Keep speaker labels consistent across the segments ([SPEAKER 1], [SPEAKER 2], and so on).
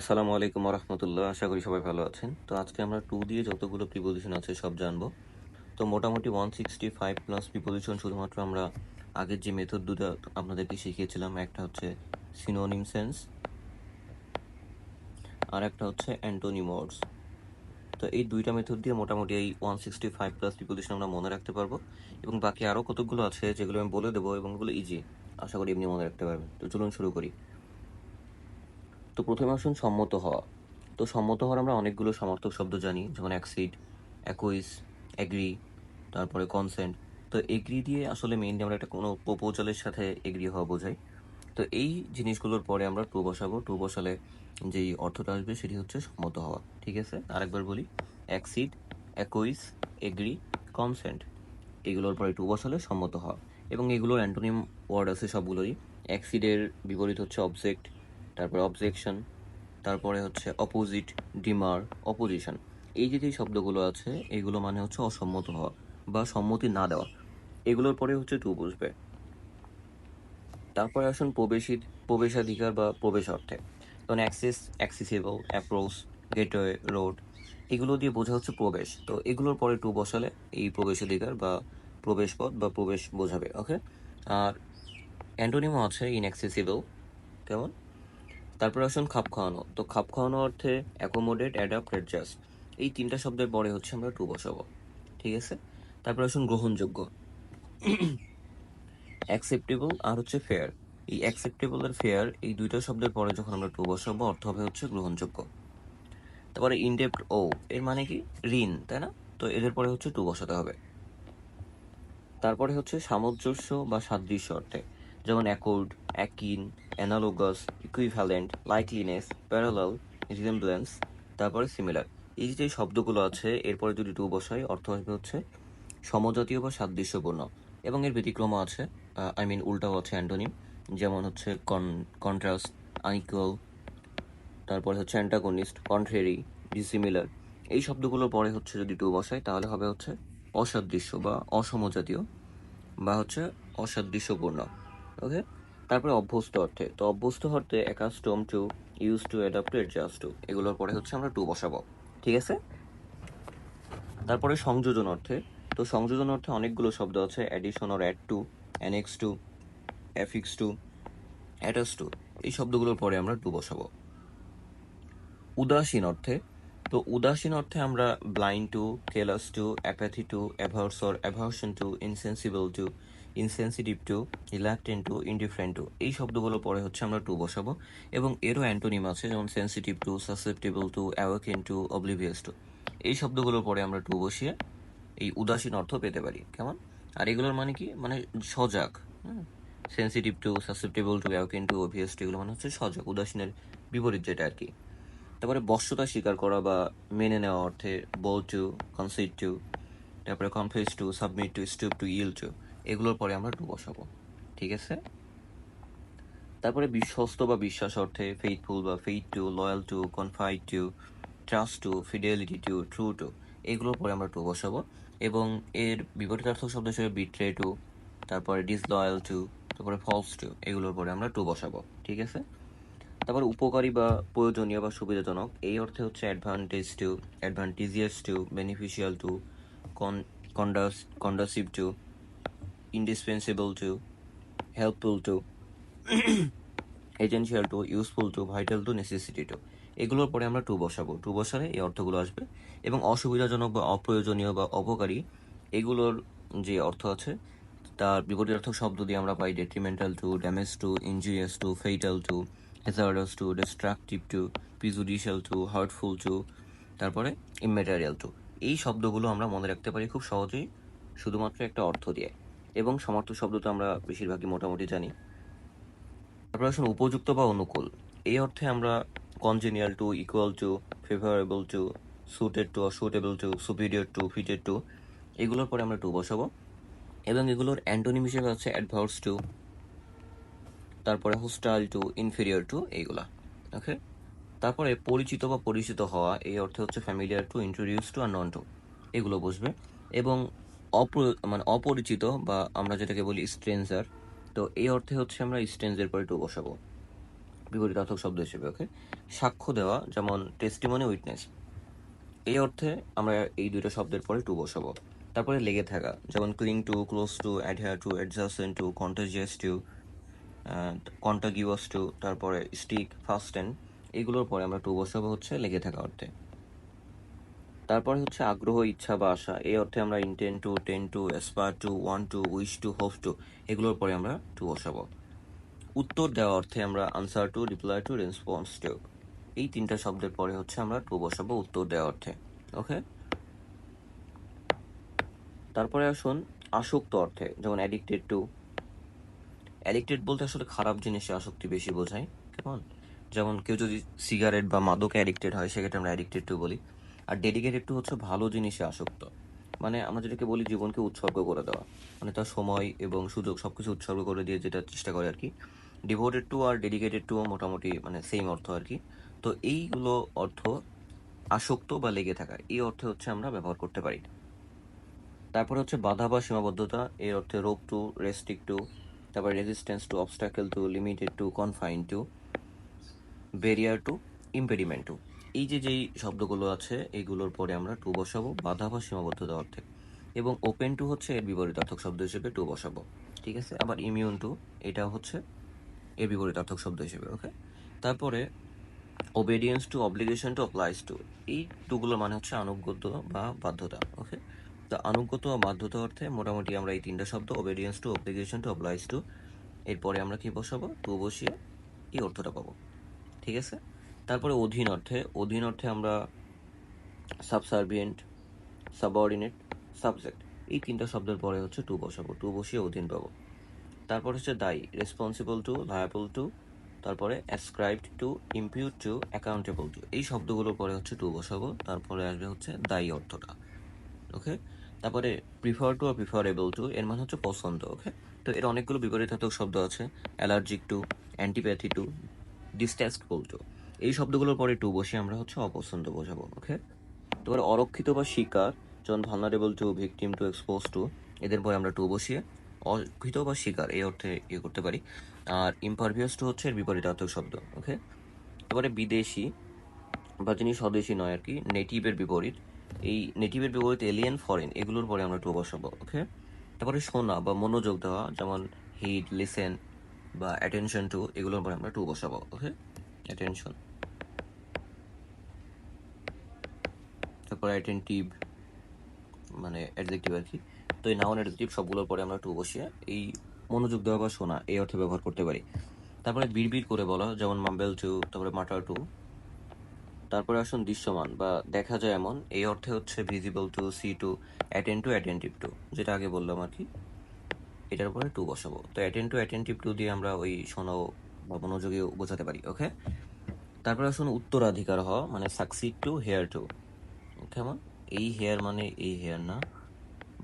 [SPEAKER 1] আসসালামু আলাইকুম রহমতুল্লাহ আশা করি সবাই ভালো আছেন। তো আজকে আমরা টু দিয়ে যতগুলো প্রিপোজিশন আছে সব জানব। তো মোটামুটি one sixty five plus preposition শুধুমাত্র আমরা আগের যে মেথড দুটো আপনাদেরকে শিখিয়েছিলাম, একটা হচ্ছে সিনোনিম সেন্স আর একটা হচ্ছে অ্যান্টোনিমোর্স তো এই দুইটা মেথড দিয়ে মোটামুটি এই one sixty five plus preposition আমরা মনে রাখতে পারব। এবং বাকি আরও কতগুলো আছে যেগুলো আমি বলে দেবো, এবং এগুলো ইজি আশা করি এমনি মনে রাখতে পারবেন। তো চলুন শুরু করি। তো প্রথমে আসুন সম্মত হওয়া। তো সম্মত হওয়ার আমরা অনেকগুলো সমর্থক শব্দ জানি, যেমন অ্যাক্সিড অ্যাকুইস অ্যাগ্রি তারপরে কনসেন্ট তো এগ্রি দিয়ে আসলে মেইনলি আমরা একটা কোনো প্রপোজালের সাথে এগ্রি হওয়া বোঝাই। তো এই জিনিসগুলোর পরে আমরা টু বসাবো। টু বসালে যেই অর্থটা আসবে সেটি হচ্ছে সম্মত হওয়া, ঠিক আছে? আরেকবার বলি অ্যাক্সিড অ্যাকুইস এগ্রি কনসেন্ট এগুলোর পরে টু বসালে সম্মত হওয়া। এবং এগুলোর অ্যান্টোনিম ওয়ার্ড আছে সবগুলোরই। অ্যাক্সিডের বিপরীত হচ্ছে অবজেক্ট তারপরে অবজেকশন তারপরে হচ্ছে অপোজিট ডিমার অপোজিশন এই যে যে শব্দগুলো আছে, এগুলো মানে হচ্ছে অসম্মত হওয়া বা সম্মতি না দেওয়া। এগুলোর পরে হচ্ছে টু বুঝবে তারপরে আসুন প্রবেশিত, প্রবেশাধিকার বা প্রবেশ অর্থে। যেমন access accessible approach gateway road এগুলো দিয়ে বোঝা হচ্ছে প্রবেশ। তো এগুলোর পরে টু বসালে এই প্রবেশাধিকার বা প্রবেশ পথ বা প্রবেশ বোঝাবে ওকে আর অ্যান্টোনিমও আছে ইনঅ্যাক্সেসিবল কেমন? তারপর আসুন খাপ খাওয়ানো। তো খাপ খাওয়ানো অর্থে অ্যাকোমোডেট অ্যাডাপ্ট অ্যাডজাস্ট এই তিনটা শব্দের পরে হচ্ছে আমরা টু বসাবো। ঠিক আছে? তারপর আসুন গ্রহণযোগ্য। অ্যাকসেপ্টেবল আর হচ্ছে ফেয়ার এই অ্যাকসেপ্টেবল আর ফেয়ার এই দুইটা শব্দের পরে যখন আমরা টু বসাবো, অর্থ হবে হচ্ছে গ্রহণযোগ্য। তারপরে ইনডেপ্ট ও, এর মানে কি? ঋণ, তাই না? তো এদের পরে হচ্ছে টু বসাতে হবে। তারপরে হচ্ছে সামঞ্জস্য বা সাদৃশ্য অর্থে। যেমন accord akin analogous equivalent likeliness parallel resemblance তারপরে সিমিলার এই যে শব্দগুলো আছে, এরপরে যদি টু বসাই, অর্থ আসবে হচ্ছে সমজাতীয় বা সাদৃশ্যপূর্ণ। এবং এর ব্যতিক্রম আছে আই মিন উল্টাও আছে অ্যান্টোনিম যেমন হচ্ছে কন কন্ট্রাস্ট আইকুয়াল তারপরে হচ্ছে অ্যান্টাগনিস্ট কন্ট্রেরি ডিসিমিলার এই শব্দগুলোর পরে হচ্ছে যদি টু বসাই, তাহলে হবে হচ্ছে অসাদৃশ্য বা অসমজাতীয় বা হচ্ছে অসাদৃশ্যপূর্ণ। ওকে তারপরে অভ্যস্ত অর্থে। তো অভ্যস্ত অর্থে accustom to use to adapt to adjust to এগুলোর পরে হচ্ছে আমরা টু বসাবো। ঠিক আছে? তারপরে সংযোজন অর্থে। তো সংযোজন অর্থে অনেকগুলো শব্দ আছে। Addition or add to annex to affix to attach to এই শব্দগুলোর পরে আমরা টু বসাবো। উদাসীন অর্থে। তো উদাসীন অর্থে আমরা blind to callous to apathy to averse or aversion to insensible to insensitive to reluctant to indifferent to এই শব্দগুলো পরে হচ্ছে আমরা টু বসাবো। এবং এরও অ্যান্টোনিম আছে, যেমন sensitive to susceptible to awaken to oblivious to এই শব্দগুলোর পরে আমরা টু বসিয়ে এই উদাসীন অর্থ পেতে পারি। কেমন? আর এগুলোর মানে কি? মানে সজাগ। Sensitive to susceptible to awaken to obvious to এগুলো মানে হচ্ছে সজাগ, উদাসীনের বিপরীত যেটা আর কি। তারপরে বশ্যতা স্বীকার করা বা মেনে নেওয়া অর্থে বল টু কনসিড টু তারপরে confess to submit to stoop to yield to এগুলোর পরে আমরা টু বসাবো, ঠিক আছে? তারপরে বিশ্বস্ত বা বিশ্বাস অর্থে ফেইথফুল বা faith to loyal to confide to trust to fidelity to true to এগুলোর পরে আমরা টু বসাবো। এবং এর বিপরীতার্থক শব্দ হিসেবে বিট্রে টু তারপরে ডিসলয়াল টু তারপরে ফলস টু এগুলোর পরে আমরা টু বসাবো, ঠিক আছে? তারপর উপকারী বা প্রয়োজনীয় বা সুবিধাজনক, এই অর্থে হচ্ছে advantage to advantageous to beneficial to con conducive conducive to indispensable to helpful to essential to useful to vital to necessity to এগুলোর পরে আমরা টু বসাবো। টু বসালে এই অর্থগুলো আসবে। এবং অসুবিধাজনক বা অপ্রয়োজনীয় বা অপকারী এগুলোর যে অর্থ আছে, তার বিপরীতার্থক শব্দ দিয়ে আমরা পাই detrimental to damage to injurious to fatal to hazardous to destructive to prejudicial to hurtful to তারপরে ইমেটেরিয়াল টু এই শব্দগুলো আমরা মনে রাখতে পারি খুব সহজেই, শুধুমাত্র একটা অর্থ দিয়ে। এবং সমর্থক শব্দ তো আমরা বেশিরভাগই মোটামুটি জানি। তারপর আসুন উপযুক্ত বা অনুকূল। এই অর্থে আমরা congenial to equal to favourable to suited to suitable to superior to fitted to এগুলোর পরে আমরা টু বসাবো। এবং এগুলোর অ্যান্টোনিম হিসেবে আছে অ্যাডভার্স টু তারপরে হোস্টাইল টু ইনফেরিয়র টু এইগুলা। ওকে তারপরে পরিচিত বা পরিচিত হওয়া, এই অর্থে হচ্ছে ফ্যামিলিয়ার টু ইন্ট্রোডিউস টু আর নন টু এগুলো বসবে। এবং মানে অপরিচিত বা আমরা যেটাকে বলি স্ট্রেঞ্জার তো এই অর্থে হচ্ছে আমরা স্ট্রেঞ্জের পরে টু বসাবো। বিপরীতার্থক শব্দ হিসেবে ওকে সাক্ষ্য দেওয়া, যেমন টেস্টিমনি উইটনেস এই অর্থে আমরা এই দুইটা শব্দের পরে টু বসাবো। তারপরে লেগে থাকা, যেমন cling to close to adhere to adjacent to contagious to contiguous to তারপরে স্টিক ফাস্টেন এগুলোর পরে আমরা টু বসাবো হচ্ছে লেগে থাকা অর্থে। তারপরে হচ্ছে আগ্রহ, ইচ্ছা বা আশা। এই অর্থে আমরা intend to tend to aspire to want to wish to hope to এগুলোর পরে আমরা টু বসাবো। উত্তর দেওয়া অর্থে আমরা answer to reply to response to এই তিনটা শব্দের পরে হচ্ছে আমরা টু বসাবো উত্তর দেওয়া অর্থে। ওকে তারপরে আসুন আসক্ত অর্থে, যেমন অ্যাডিক্টেড টু অ্যাডিক্টেড বলতে আসলে খারাপ জিনিসে আসক্তি বেশি বোঝায়। কেমন? যেমন কেউ যদি সিগারেট বা মাদকে অ্যাডিক্টেড হয়, সেক্ষেত্রে আমরা অ্যাডিক্টেড টু বলি। আর ডেডিকেটেড টু হচ্ছে ভালো জিনিসে আসক্ত। মানে আমরা যেটাকে বলি জীবনকে উৎসর্গ করে দেওয়া। মানে তার সময় এবং সুযোগ সব কিছু উৎসর্গ করে দিয়ে যেটা চেষ্টা করে আর কি ডিভোটেড টু আর ডেডিকেটেড টু মোটামুটি মানে সেম অর্থ আর কি তো এইগুলো অর্থ আসক্ত বা লেগে থাকা, এই অর্থে হচ্ছে আমরা ব্যবহার করতে পারি। তারপরে হচ্ছে বাধা বা সীমাবদ্ধতা, এর অর্থে রোগ টু রেস্ট্রিক্ট টু তারপর resistance to obstacle to limited to confine to barrier to impediment to এই যে যেই শব্দগুলো আছে এইগুলোর পরে আমরা টু বসাবো, বাধা বা সীমাবদ্ধতা অর্থে এবং ওপেন টু হচ্ছে এর বিপরীতার্থক শব্দ হিসেবে টু বসাবো, ঠিক আছে? আবার ইমিউন টু এটা হচ্ছে এর বিপরীতার্থক শব্দ হিসেবে ওকে তারপরে obedience to obligation to applies to এই টুগুলোর মানে হচ্ছে আনুগত্য বা বাধ্যতা ওকে তো আনুগত্য বা বাধ্যতা অর্থে মোটামুটি আমরা এই তিনটা শব্দ obedience to obligation to applies to এরপরে আমরা কি বসাবো? টু বসিয়ে এই অর্থটা পাবো, ঠিক আছে? তারপরে অধীন অর্থে অধীন অর্থে আমরা সাবসার্ভিয়েন্ট সাবঅর্ডিনেট সাবজেক্ট এই তিনটা শব্দের পরে হচ্ছে টু বসাবো টু বসিয়ে অধীন পাবো। তারপর হচ্ছে দায়ী রেসপন্সিবল টু লায়াবল টু তারপরে ascribed to impute to accountable to এই শব্দগুলোর পরে হচ্ছে টু বসাবো, তারপরে আসবে হচ্ছে দায়ী অর্থটা ওকে তারপরে প্রিফার টু আর প্রিফারেবল টু এর মানে হচ্ছে পছন্দ ওকে তো এর অনেকগুলো বিপরীতার্থক শব্দ আছে allergic to antipathy to distasteful to এই শব্দগুলোর পরে টু বসে, আমরা হচ্ছে অপছন্দ বোঝাবো ওকে তারপরে অরক্ষিত বা শিকার যেমন vulnerable to victim to expose to এদের পরে আমরা টু বসিয়ে, অরক্ষিত বা শিকার, এই অর্থে ইয়ে করতে পারি। আর ইম্পারভিয়াস টু হচ্ছে এর বিপরীতার্থক শব্দ ওকে তারপরে বিদেশি বা যিনি স্বদেশী নয় আর কি নেটিভের বিপরীত, এই নেটিভের বিপরীত এলিয়েন ফরেন এগুলোর পরে আমরা টু বসাবো ওকে তারপরে শোনা বা মনোযোগ দেওয়া, যেমন হিট লিসেন বা অ্যাটেনশন টু এগুলোর পরে আমরা টু বসাবো ওকে অ্যাটেনশন তারপরে অ্যাটেন্টিভ মানে অ্যাডজেক্টিভ আর কি। তো এই নাউন অ্যাডজেক্টিভ সবগুলোর পরে আমরা টু বসিয়ে এই মনোযোগ দেওয়া বা শোনা, এই অর্থে ব্যবহার করতে পারি। তারপরে বিড়বিড় করে বলা, যেমন মাম্বেল টু তারপরে মাটার টু তারপরে আসুন দৃশ্যমান বা দেখা যায় এমন, এই অর্থে হচ্ছে visible to see to attend to attentive to যেটা আগে বললাম আর কি। এটার পরে টু বসাবো। তো অ্যাটেন্ড টু অ্যাটেন্টিভ টু দিয়ে আমরা ওই শোনাও বা মনোযোগী বোঝাতে পারি ওকে তারপরে আসুন উত্তরাধিকার হওয়া মানে সাকসিড টু হেয়ার টু কেমন? এই হেয়ার মানে এই হেয়ার না,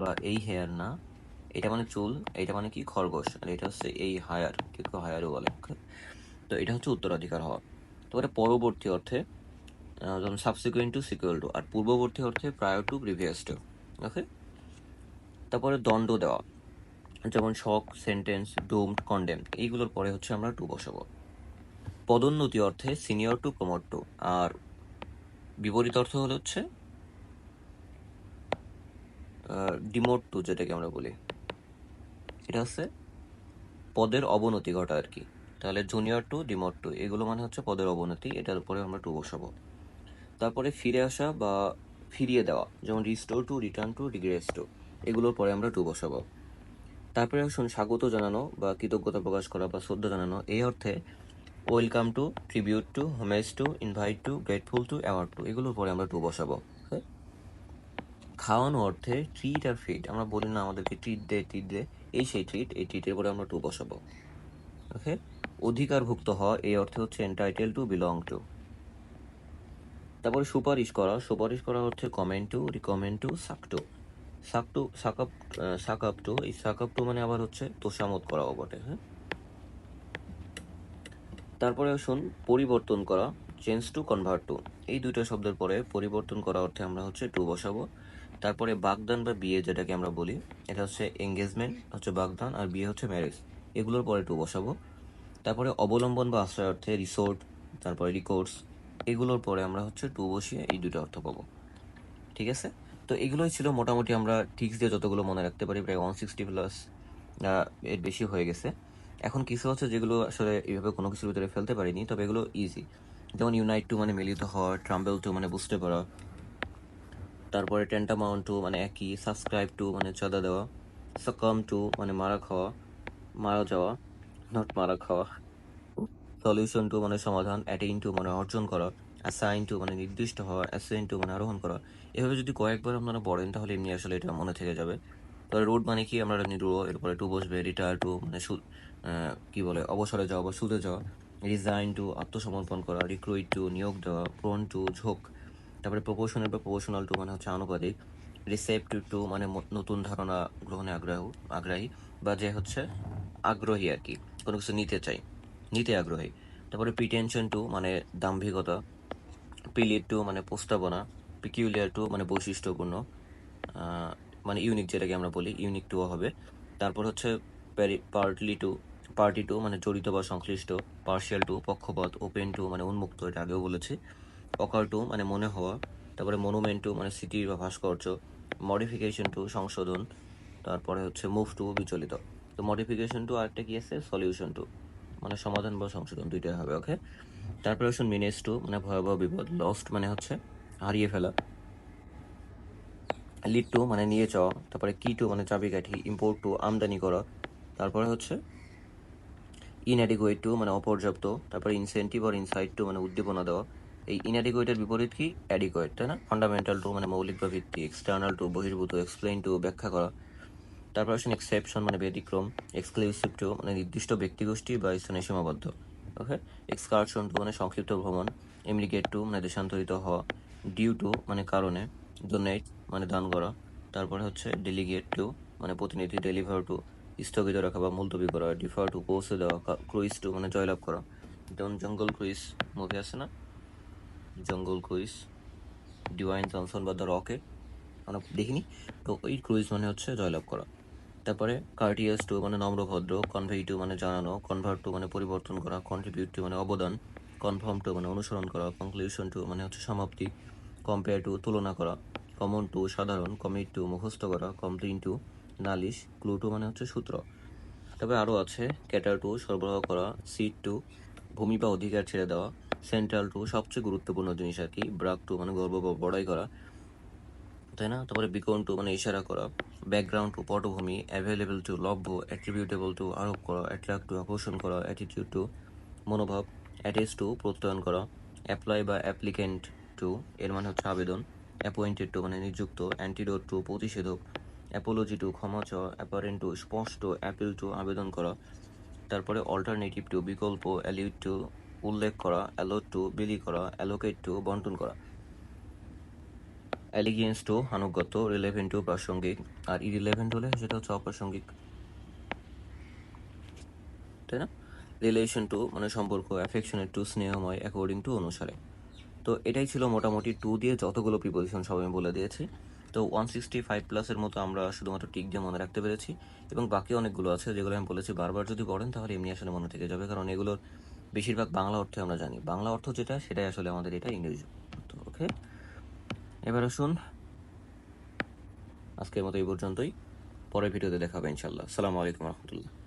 [SPEAKER 1] বা এই হেয়ার না, এটা মানে চুল, এটা মানে কি? খরগোশ। আর এটা হচ্ছে এই হায়ার কেউ কেউ হায়ারও বলে। তো এটা হচ্ছে উত্তরাধিকার হওয়া। তারপরে পরবর্তী অর্থে যেমন সাবসিকুয়েন্ট টু সিকুয়াল টু আর পূর্ববর্তী অর্থে prior to previous to okay তারপরে দণ্ড দেওয়া। যেমন শক সেন্টেন্স ডোমড কন্ডেম এইগুলোর পরে হচ্ছে আমরা টু বসাবো। পদোন্নতি অর্থে সিনিয়র টু প্রমোট টু আর বিপরীত অর্থ হলো হচ্ছে ডিমোট টু যেটাকে আমরা বলি। এটা হচ্ছে পদের অবনতি ঘটা আর কি। তাহলে জুনিয়র টু ডিমোট টু এগুলো মানে হচ্ছে পদের অবনতি, এটার উপরে আমরা টু বসাবো। তারপরে ফিরে আসা বা ফিরিয়ে দেওয়া, যেমন restore to return to regress to এগুলোর পরে আমরা টু বসাবো। তারপরে আসুন স্বাগত জানানো বা কৃতজ্ঞতা প্রকাশ করা বা শ্রদ্ধা জানানো, এই অর্থে welcome to tribute to homage to invite to grateful to award to এগুলোর পরে আমরা টু বসাবো? খাওয়ানো অর্থে ট্রিট আর ফিট আমরা বলি না আমাদেরকে ট্রিট দে ট্রিট দে এই সেই ট্রিট এই ট্রিটের পরে আমরা টু বসাবো। ওকে অধিকারভুক্ত হওয়া, এই অর্থে হচ্ছে এন্টাইটেল টু বিলং টু তারপরে সুপারিশ করা সুপারিশ করা হচ্ছে comment to recommend to succumb to succumb to succumb succumb to এই সাকাপ টু মানে আবার হচ্ছে তোষামত করাও বটে হ্যাঁ? তারপরে আসুন, পরিবর্তন করা চেঞ্জ টু কনভার্ট টু এই দুইটা শব্দের পরে পরিবর্তন করা অর্থে আমরা হচ্ছে টু বসাবো। তারপরে বাগদান বা বিয়ে যেটাকে আমরা বলি, এটা হচ্ছে এঙ্গেজমেন্ট হচ্ছে বাগদান আর বিয়ে হচ্ছে ম্যারেজ এগুলোর পরে টু বসাবো। তারপরে অবলম্বন বা আশ্রয় অর্থে রিসোর্ট তারপরে রিকোর্স এগুলোর পরে আমরা হচ্ছে টু বসিয়ে এই দুটো অর্থ পাবো। ঠিক আছে? তো এগুলোই ছিল মোটামুটি আমরা ঠিক দিয়ে যতগুলো মনে রাখতে পারি, প্রায় ওয়ান সিক্সটি প্লাস এর বেশি হয়ে গেছে। এখন কিছু হচ্ছে যেগুলো আসলে এইভাবে কোনো কিছুর ভিতরে ফেলতে পারিনি, তবে এগুলো ইজি যেমন ইউনাইট টু মানে মিলিত হওয়া ট্রাম্বেল টু মানে বুঝতে পারা তারপরে টেন্টামাউন্ট টু মানে একই সাবস্ক্রাইব টু মানে চাঁদা দেওয়া। সাকাম টু মানে মারা খাওয়া, মারা যাওয়া নট মারা খাওয়া। সলিউশন টু মানে সমাধান অ্যাটেইন টু মানে অর্জন করা। অ্যাসাইন টু মানে নির্দিষ্ট হওয়া অ্যাসেন্ট টু মানে আরোহণ করা। এভাবে যদি কয়েকবার আপনারা পড়েন, তাহলে এমনি আসলে এটা মনে থেকে যাবে। তবে রোড মানে কি? আমরা রো এরপরে টু বসবে রিটায়ার টু মানে কি বলে, অবসরে যাওয়া বা সুদে যাওয়া। রিজাইন টু আত্মসমর্পণ করা রিক্রুইট টু নিয়োগ দেওয়া প্রোন টু ঝোঁক। তারপরে প্রপোশনাল বা প্রপোশনাল টু মানে হচ্ছে আনুপাতিক। রিসেপ্টিভ টু মানে নতুন ধারণা গ্রহণে আগ্রহ আগ্রহী বা যে হচ্ছে আগ্রহী আর কি। কোনো কিছু নিতে চাই। নিতে আগ্রহী। তারপরে প্রিটেনশন টু মানে দাম্ভিকতা। পিলিট টু মানে প্রস্তাবনা। পিকিউলিয়ার টু মানে বৈশিষ্ট্যপূর্ণ। মানে ইউনিক যেটাকে আমরা বলি ইউনিক টুও হবে। তারপর হচ্ছে পার্টলি টু পার্টি টু মানে জড়িত বা সংশ্লিষ্ট। পার্শিয়াল টু পক্ষপাত ওপেন টু মানে উন্মুক্ত, এটা আগেও বলেছি। অকার টু মানে মনে হওয়া, তারপরে মনুমেন্ট মানে স্মৃতি বা ভাস্কর্য মডিফিকেশন টু সংশোধন, তারপরে হচ্ছে মুভ টু বিচলিত। তো মডিফিকেশন টু আরেকটা কি আছে? সলিউশন টু মানে সমাধান বা সংশোধন দুইটাই হবে ওকে তারপরে হচ্ছে মিনেস টু মানে ভয়াবহ বিপদ লস্ট মানে হচ্ছে হারিয়ে ফেলা। লিড টু মানে নিয়ে যাওয়া, তারপরে কি টু মানে চাবিকাঠি ইম্পোর্ট টু আমদানি করা, তারপরে হচ্ছে ইনঅ্যাডিকুয়েট টু মানে অপর্যাপ্ত, তারপরে ইনসেন্টিভ আর ইনসাইট টু মানে উদ্দীপনা দেওয়া এই ইনঅ্যাডিকুয়েটের বিপরীত কি? অ্যাডিকুয়েট তাই না? ফান্ডামেন্টাল টু মানে মৌলিক বা ভিত্তি এক্সটার্নাল টু বহির্ভূত এক্সপ্লেইন টু ব্যাখ্যা করা। তারপর আসেন এক্সেপশন মানে ব্যতিক্রম। এক্সক্লুসিভ টু মানে নির্দিষ্ট ব্যক্তিগোষ্ঠী বা স্থানে সীমাবদ্ধ। ওকে এক্সকারশন টু মানে সংক্ষিপ্ত ভ্রমণ। ইমিগ্রেট টু মানে দেশান্তরিত হওয়া। ডিউ টু মানে কারণে। ডোনেট মানে দান করা। তারপরে হচ্ছে ডেলিগেট টু মানে প্রতিনিধি ডেলিভার টু স্থগিত রাখা বা মুলতবি করা। ডিফার টু পৌঁছে দেওয়া ক্রুইজ টু মানে জয়লাভ করা। যেমন জঙ্গল ক্রুইজ মুভি আছে না? জঙ্গল ক্রুইজ ডিওয়াইন জনসন বা দ্য রকে, আমরা দেখিনি। তো ওই ক্রুইজ মানে হচ্ছে জয়লাভ করা। তারপরে কার্টিয়াস টু মানে নম্রভদ্র কনভেই টু মানে জানানো কনভার্ট টু মানে পরিবর্তন করা কন্ট্রিবিউট টু মানে অবদান কনফার্ম টু মানে অনুসরণ করা কনক্লুশন টু মানে হচ্ছে সমাপ্তি কম্পেয়ার টু তুলনা করা কমন টু সাধারণ কমিট টু মুখস্থ করা কমপ্লেন টু নালিশ ক্লু টু মানে হচ্ছে সূত্র। তবে আরও আছে ক্যাটার টু সরবরাহ করা সিট টু ভূমি বা অধিকার ছেড়ে দেওয়া সেন্ট্রাল টু সবচেয়ে গুরুত্বপূর্ণ জিনিস আর কি, ব্রাক টু মানে গর্ব বড়াই করা, তাই না? তারপরে বিকন টু মানে ইশারা করা, ব্যাকগ্রাউন্ড টু পটভূমি অ্যাভেলেবল টু লভ্য অ্যাট্রিবিউটেবল টু আরোপ করা অ্যাট্রাক্ট টু আকর্ষণ করা অ্যাটিটিউড টু মনোভাব অ্যাটেস্ট টু প্রত্যয়ন করা অ্যাপ্লাই বা অ্যাপ্লিকেন্ট টু এর মানে হচ্ছে আবেদন অ্যাপয়েন্টেড টু মানে নিযুক্ত অ্যান্টিডোট টু প্রতিষেধক অ্যাপোলজি টু ক্ষমা চাওয়া অ্যাপারেন্ট টু স্পষ্ট অ্যাপিল টু আবেদন করা, তারপরে অল্টারনেটিভ টু বিকল্প অ্যালিউট টু উল্লেখ করা অ্যালোট টু বিলি করা, অ্যালোকেট টু বন্টন করা। অ্যালিগিয়েন্স টু আনুগত্য, রিলেভেন্ট টু প্রাসঙ্গিক, আর ইরিলেভেন্ট হলে সেটা হচ্ছে অপ্রাসঙ্গিক। তাই না? রিলেশন টু মানে সম্পর্ক, অ্যাফেকশনের টু, স্নেহময়, অ্যাকর্ডিং টু অনুসারে। তো এটাই ছিল মোটামুটি টু দিয়ে যতগুলো প্রিপোজিশন সব আমি বলে দিয়েছি। তো ওয়ান সিক্সটি ফাইভ প্লাসের মতো আমরা শুধুমাত্র টিক দিয়ে মনে রাখতে পেরেছি। এবং বাকি অনেকগুলো আছে যেগুলো আমি বলেছি বারবার যদি পড়েন তাহলে এমনি আসলে মনে থেকে যাবে। কারণ এগুলোর বেশিরভাগ বাংলা অর্থে আমরা জানি। বাংলা অর্থ যেটা, সেটাই আসলে আমাদের এটা ইংরেজি অর্থ ওকে এবার আসুন আজকের মতো এই পর্যন্তই। পরের ভিডিওতে দেখাবে ইনশাল্লাহ সালামু আলাইকুম রহমতুল্লাহ।